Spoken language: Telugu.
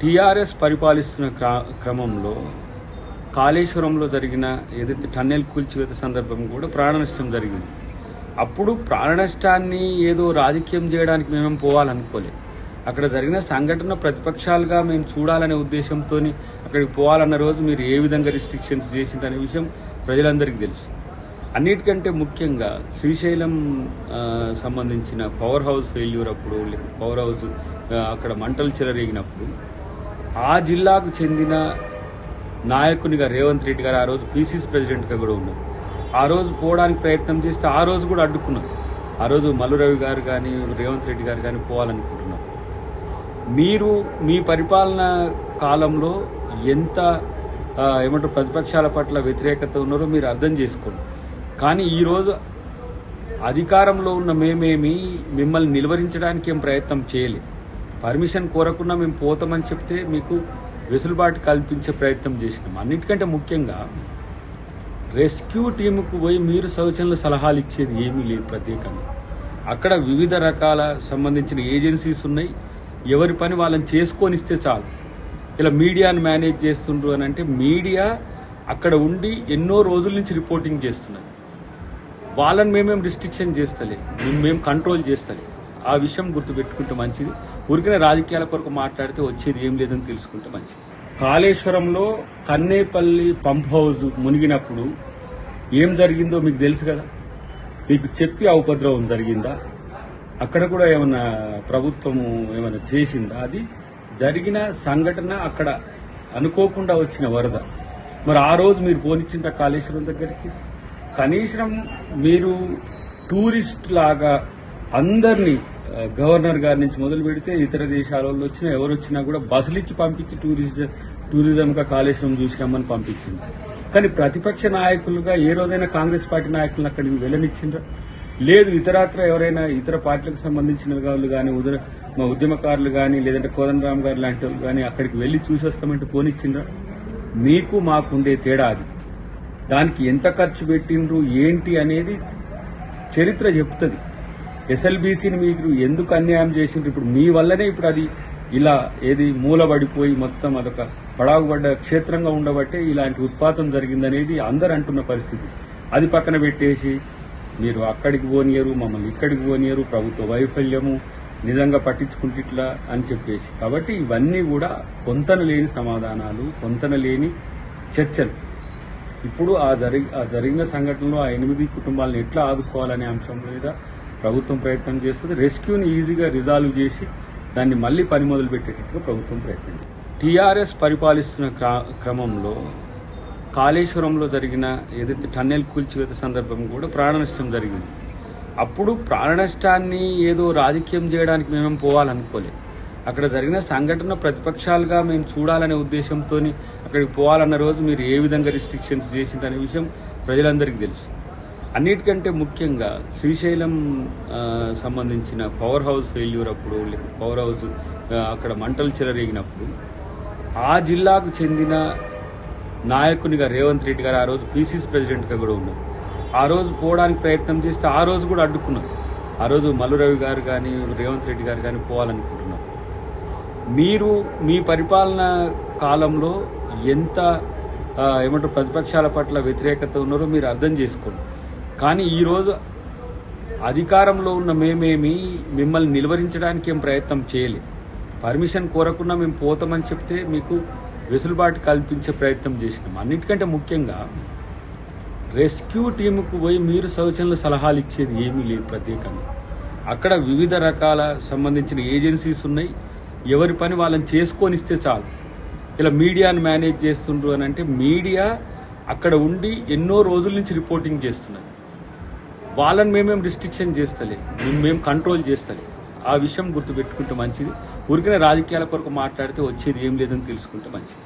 టీఆర్ఎస్ పరిపాలిస్తున్న క్రా- క్రమంలో కాళేశ్వరంలో జరిగిన ఏదైతే టన్నెల్ కూల్చివేత సందర్భం కూడా ప్రాణ నష్టం జరిగింది. అప్పుడు ప్రాణ నష్టాన్ని ఏదో రాజకీయం చేయడానికి మేమేం పోవాలనుకోలేదు అక్కడ జరిగిన సంఘటన ప్రతిపక్షాలుగా మేము చూడాలనే ఉద్దేశంతో అక్కడికి పోవాలన్న రోజు మీరు ఏ విధంగా రిస్ట్రిక్షన్స్ చేసిందనే విషయం ప్రజలందరికీ తెలుసు. అన్నిటికంటే ముఖ్యంగా శ్రీశైలం సంబంధించిన పవర్ హౌస్ ఫెయిల్యూర్ అప్పుడు పవర్ హౌస్ అక్కడ మంటలు చెలరేగినప్పుడు ఆ జిల్లాకు చెందిన నాయకునిగా రేవంత్ రెడ్డి గారు ఆ రోజు పీసీసీ ప్రెసిడెంట్గా కూడా ఉన్నారు. ఆ రోజు పోవడానికి ప్రయత్నం చేస్తే ఆ రోజు కూడా అడ్డుకున్నారు. ఆ రోజు మల్లురవి గారు కానీ రేవంత్ రెడ్డి గారు కానీ పోవాలనుకుంటున్నారు మీరు మీ పరిపాలన కాలంలో ఎంత ఏమంటారు ప్రతిపక్షాల పట్ల వ్యతిరేకత ఉన్నారో మీరు అర్థం చేసుకోండి. కానీ ఈరోజు అధికారంలో ఉన్న మేమేమి మిమ్మల్ని నిలువరించడానికి ఏం ప్రయత్నం చేయలే పర్మిషన్ కోరకుండా మేము పోతామని చెప్తే మీకు వెసులుబాటు కల్పించే ప్రయత్నం చేసినాం. అన్నిటికంటే ముఖ్యంగా రెస్క్యూ టీముకు పోయి మీరు సౌచనలు సలహాలు ఇచ్చేది ఏమీ లేదు ప్రత్యేకంగా. అక్కడ వివిధ రకాల సంబంధించిన ఏజెన్సీస్ ఉన్నాయి. ఎవరి పని వాళ్ళని చేసుకొనిస్తే చాలు. ఇలా మీడియాను మేనేజ్ చేస్తుండ్రు అని అంటే మీడియా అక్కడ ఉండి ఎన్నో రోజుల నుంచి రిపోర్టింగ్ చేస్తున్నది. వాళ్ళని మేమేం రిస్ట్రిక్షన్ చేస్తలే మేము మేము కంట్రోల్ చేస్తలే. ఆ విషయం గుర్తుపెట్టుకుంటే మంచిది. ఊరికనే రాజకీయాల కొరకు మాట్లాడితే వచ్చేది ఏం లేదని తెలుసుకుంటే మంచిది. కాళేశ్వరంలో కన్నేపల్లి పంప్ హౌస్ మునిగినప్పుడు ఏం జరిగిందో మీకు తెలుసు కదా? మీకు చెప్పి ఆ ఉపద్రవం జరిగిందా? అక్కడ కూడా ఏమన్నా ప్రభుత్వము ఏమైనా చేసిందా? అది జరిగిన సంఘటన అక్కడ అనుకోకుండా వచ్చిన వరద. మరి ఆ రోజు మీరు పోనిచ్చిందా కాళేశ్వరం దగ్గరికి? కనీసం మీరు టూరిస్ట్ లాగా అందరినీ గవర్నర్ గారి నుంచి మొదలు పెడితే ఇతర దేశాల వాళ్ళు వచ్చినా ఎవరు వచ్చినా కూడా బస్సులు ఇచ్చి పంపించి టూరిజం టూరిజంగా కాళేశ్వరం చూసినామని పంపించింది. కానీ ప్రతిపక్ష నాయకులుగా ఏ రోజైనా కాంగ్రెస్ పార్టీ నాయకులను అక్కడికి వెళ్ళనిచ్చిండ్రా? లేదు ఇతరత్ర ఎవరైనా ఇతర పార్టీలకు సంబంధించిన వాళ్ళు కానీ ఉదర మా ఉద్యమకారులు కానీ లేదంటే కోదండరామ్ గారు లాంటి వాళ్ళు కానీ అక్కడికి వెళ్ళి చూసేస్తామంటే పోనిచ్చిండ్రు పోనిచ్చిండ్రా? మీకు మాకుండే తేడా అది. దానికి ఎంత ఖర్చు పెట్టిండ్రు ఏంటి అనేది చరిత్ర చెప్తుంది. ఎస్ఎల్బీసీని మీరు ఎందుకు అన్యాయం చేసిండ్రు? ఇప్పుడు మీ వల్లనే ఇప్పుడు అది ఇలా ఏది మూలబడిపోయి మొత్తం అదొక పడాగుబడ్డ క్షేత్రంగా ఉండబట్టే ఇలాంటి ఉత్పాతం జరిగిందనేది అందరు అంటున్న పరిస్థితి. అది పక్కన పెట్టేసి మీరు అక్కడికి పోనీయరు మమ్మల్ని ఇక్కడికి పోనీయరు ప్రభుత్వ వైఫల్యము నిజంగా పట్టించుకుంటే ఇట్లా అని చెప్పేసి. కాబట్టి ఇవన్నీ కూడా కొంతన లేని సమాధానాలు కొంతన లేని చర్చలు. ఇప్పుడు ఆ జరిగి ఆ జరిగిన సంఘటనలో ఆ ఎనిమిది కుటుంబాలను ఎట్లా ఆదుకోవాలనే అంశం మీద ప్రభుత్వం ప్రయత్నం చేస్తుంది. రెస్క్యూని ఈజీగా రిజాల్వ్ చేసి దాన్ని మళ్ళీ పని మొదలు పెట్టేటట్టుగా ప్రభుత్వం ప్రయత్నం టీఆర్ఎస్ పరిపాలిస్తున్న క్రమంలో కాళేశ్వరంలో జరిగిన ఏదైతే టన్నెల్ కూల్చివేత సందర్భం కూడా ప్రాణ నష్టం జరిగింది. అప్పుడు ప్రాణ నష్టాన్ని ఏదో రాజకీయం చేయడానికి మేమేం పోవాలనుకోలేదు. అక్కడ జరిగిన సంఘటన ప్రతిపక్షాలుగా మేము చూడాలనే ఉద్దేశంతో అక్కడికి పోవాలన్న రోజు మీరు ఏ విధంగా రిస్ట్రిక్షన్స్ చేసిందనే విషయం ప్రజలందరికీ తెలుసు. అన్నిటికంటే ముఖ్యంగా శ్రీశైలం సంబంధించిన పవర్ హౌస్ ఫెయిల్యూర్ అప్పుడు లేక పవర్ హౌస్ అక్కడ మంటలు చెలరేగినప్పుడు ఆ జిల్లాకు చెందిన నాయకునిగా రేవంత్ రెడ్డి గారు ఆ రోజు పీసీసీ ప్రెసిడెంట్గా కూడా ఉన్నారు. ఆ రోజు పోవడానికి ప్రయత్నం చేస్తే ఆ రోజు కూడా అడ్డుకున్నారు. ఆ రోజు మల్లురవి గారు కానీ రేవంత్ రెడ్డి గారు కానీ పోవాలనుకుంటున్నారు. మీరు మీ పరిపాలన కాలంలో ఎంత ఏమంటారు ప్రతిపక్షాల పట్ల వ్యతిరేకత ఉన్నారో మీరు అర్థం చేసుకోండి. కానీ ఈరోజు అధికారంలో ఉన్న మేమేమి మిమ్మల్ని నిలువరించడానికి ఏం ప్రయత్నం చేయలే. పర్మిషన్ కోరకుండా మేము పోతామని చెప్తే మీకు వెసులుబాటు కల్పించే ప్రయత్నం చేసినాం. అన్నిటికంటే ముఖ్యంగా రెస్క్యూ టీముకు పోయి మీరు సూచనలు సలహాలు ఇచ్చేది ఏమీ లేదు ప్రత్యేకంగా. అక్కడ వివిధ రకాల సంబంధించిన ఏజెన్సీస్ ఉన్నాయి. ఎవరి పని వాళ్ళని చేసుకొనిస్తే చాలు. ఇలా మీడియాను మేనేజ్ చేస్తుండ్రు అని అంటే మీడియా అక్కడ ఉండి ఎన్నో రోజుల నుంచి రిపోర్టింగ్ చేస్తున్నది. వాళ్ళని మేమేం రిస్ట్రిక్షన్ చేస్తలే. మేము కంట్రోల్ చేస్తలే. ఆ విషయం గుర్తుపెట్టుకుంటే మంచిది. ఊరికనే రాజకీయాల కొరకు మాట్లాడితే వచ్చేది ఏం లేదని తెలుసుకుంటే మంచిది.